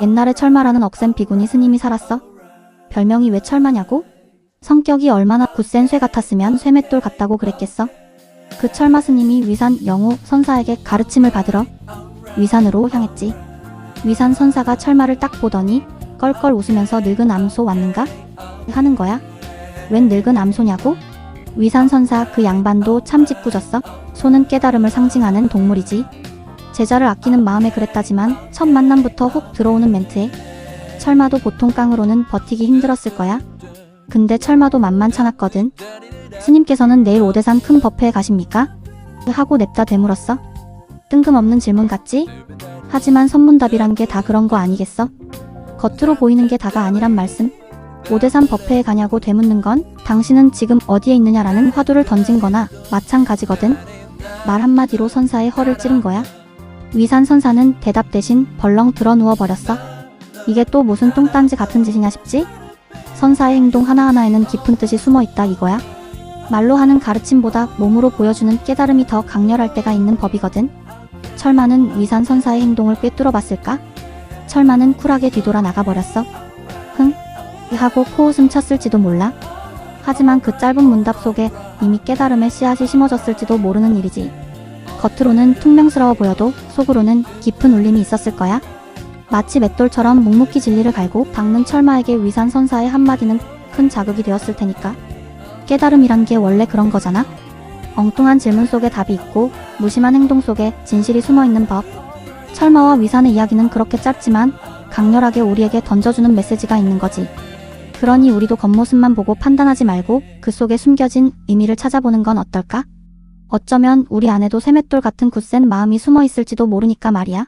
옛날에 철마라는 억센 비구니 스님이 살았어. 별명이 왜 철마냐고? 성격이 얼마나 굳센 쇠 같았으면 쇠맷돌 같다고 그랬겠어. 그 철마 스님이 위산 영우 선사에게 가르침을 받으러 위산으로 향했지. 위산 선사가 철마를 딱 보더니 껄껄 웃으면서 늙은 암소 왔는가? 하는 거야. 웬 늙은 암소냐고? 위산 선사 그 양반도 참 짓궂었어. 소는 깨달음을 상징하는 동물이지. 제자를 아끼는 마음에 그랬다지만 첫 만남부터 훅 들어오는 멘트에 철마도 보통 깡으로는 버티기 힘들었을 거야. 근데 철마도 만만찮았거든. 스님께서는 내일 오대산 큰 법회에 가십니까? 하고 냅다 되물었어. 뜬금없는 질문 같지? 하지만 선문답이란 게 다 그런 거 아니겠어? 겉으로 보이는 게 다가 아니란 말씀. 오대산 법회에 가냐고 되묻는 건 당신은 지금 어디에 있느냐라는 화두를 던진 거나 마찬가지거든. 말 한마디로 선사의 허를 찌른 거야. 위산 선사는 대답 대신 벌렁 들어 누워 버렸어. 이게 또 무슨 뚱딴지 같은 짓이냐 싶지? 선사의 행동 하나하나에는 깊은 뜻이 숨어 있다 이거야. 말로 하는 가르침보다 몸으로 보여주는 깨달음이 더 강렬할 때가 있는 법이거든. 철마는 위산 선사의 행동을 꿰뚫어 봤을까? 철마는 쿨하게 뒤돌아 나가버렸어. 흥? 하고 코웃음 쳤을지도 몰라. 하지만 그 짧은 문답 속에 이미 깨달음의 씨앗이 심어졌을지도 모르는 일이지. 겉으로는 퉁명스러워 보여도 속으로는 깊은 울림이 있었을 거야. 마치 맷돌처럼 묵묵히 진리를 갈고 닦는 철마에게 위산 선사의 한마디는 큰 자극이 되었을 테니까. 깨달음이란 게 원래 그런 거잖아. 엉뚱한 질문 속에 답이 있고 무심한 행동 속에 진실이 숨어 있는 법. 철마와 위산의 이야기는 그렇게 짧지만 강렬하게 우리에게 던져주는 메시지가 있는 거지. 그러니 우리도 겉모습만 보고 판단하지 말고 그 속에 숨겨진 의미를 찾아보는 건 어떨까? 어쩌면 우리 안에도 세맷돌 같은 굳센 마음이 숨어 있을지도 모르니까 말이야.